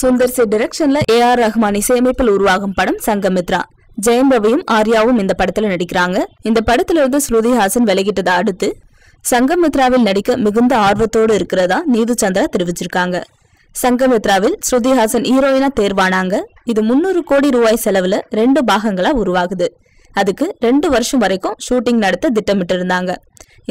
Sundar C டிரெக்ஷன்ல A R Rahman இசையமைப்பில் உருவாகும் படம் சங்கமித்ரா. ஜெயம் ரவியும் ஆர்யாவும் இந்த படத்துல நடிக்கிறாங்க. இந்த படத்துல இருந்து ஸ்ருதி ஹாசன் விலகிட்டதை அடுத்து சங்கமித்ராவில் நடிக்க மிகுந்த ஆர்வத்தோடு இருக்கிறதா நீது சந்திரா தெரிவிச்சிருக்காங்க. சங்கமித்ராவில் ஸ்ருதி ஹாசன் ஹீரோயினா தேர்வானாங்க. இது முன்னூறு கோடி ரூபாய் செலவுல ரெண்டு பாகங்களா உருவாகுது. அதுக்கு ரெண்டு வருஷம் வரைக்கும் ஷூட்டிங் நடத்த திட்டமிட்டு இருந்தாங்க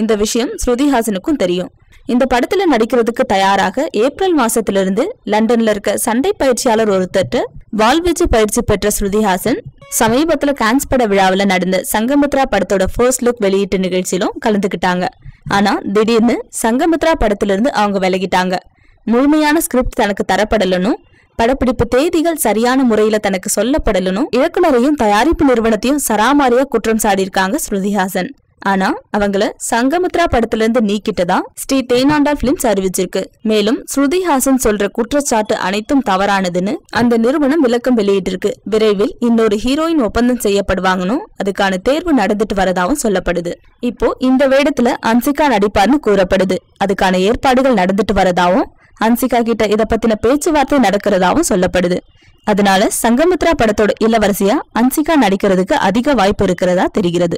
இந்த விஷயம் ஸ்ருதி ஹாசனுக்கும் தெரியும். இந்த படத்துல நடிக்கிறதுக்கு தயாராக ஏப்ரல் மாசத்திலிருந்து லண்டன்ல இருக்க சண்டை பயிற்சியாளர் ஒருத்தர் வாள்வீச்சு பயிற்சி பெற்ற ஸ்ருதி ஹாசன் சமீபத்துல கான்ஸ் பட விழாவில் நடந்த சங்கமித்ரா படத்தோட ஃபர்ஸ்ட் லுக் வெளியீட்டு நிகழ்ச்சியிலும் கலந்துக்கிட்டாங்க ஆனா திடீர்னு சங்கமித்ரா படத்திலிருந்து அவங்க விலகிட்டாங்க. முழுமையான ஸ்கிரிப்ட் தனக்கு தரப்படலனும் படப்பிடிப்பு தேதிகள் சரியான முறையில தனக்கு சொல்லப்படலனும் இயக்குனரையும் தயாரிப்பு நிறுவனத்தையும் சராமாரியா குற்றம் சாடியிருக்காங்க ஸ்ருதிஹாசன். ஆனா அவங்கள சங்கமித்ரா படத்துல இருந்து நீக்கிட்டதா ஸ்ரீ தேனாண்டா பிலிம்ஸ் அறிவிச்சிருக்கு. மேலும் ஸ்ருதி ஹாசன் சொல்ற குற்றச்சாட்டு அனைத்தும் தவறானதுன்னு அந்த நிறுவனம் விளக்கம் வெளியிட்டிருக்கு. விரைவில் இன்னொரு ஹீரோயின் ஒப்பந்தம் செய்யப்படுவாங்கன்னு அதுக்கான தேர்வு நடந்துட்டு வரதாவும் சொல்லப்படுது. இப்போ இந்த வேடத்துல அன்சிகா நடிப்பார்னு கூறப்படுது. அதுக்கான ஏற்பாடுகள் நடந்துட்டு வரதாவும் அன்சிகா கிட்ட இத பத்தின பேச்சுவார்த்தை நடக்கிறதாவும் சொல்லப்படுது. அதனால சங்கமித்ரா படத்தோட இளவரசியா அன்சிகா நடிக்கிறதுக்கு அதிக வாய்ப்பு இருக்கிறதா தெரிகிறது.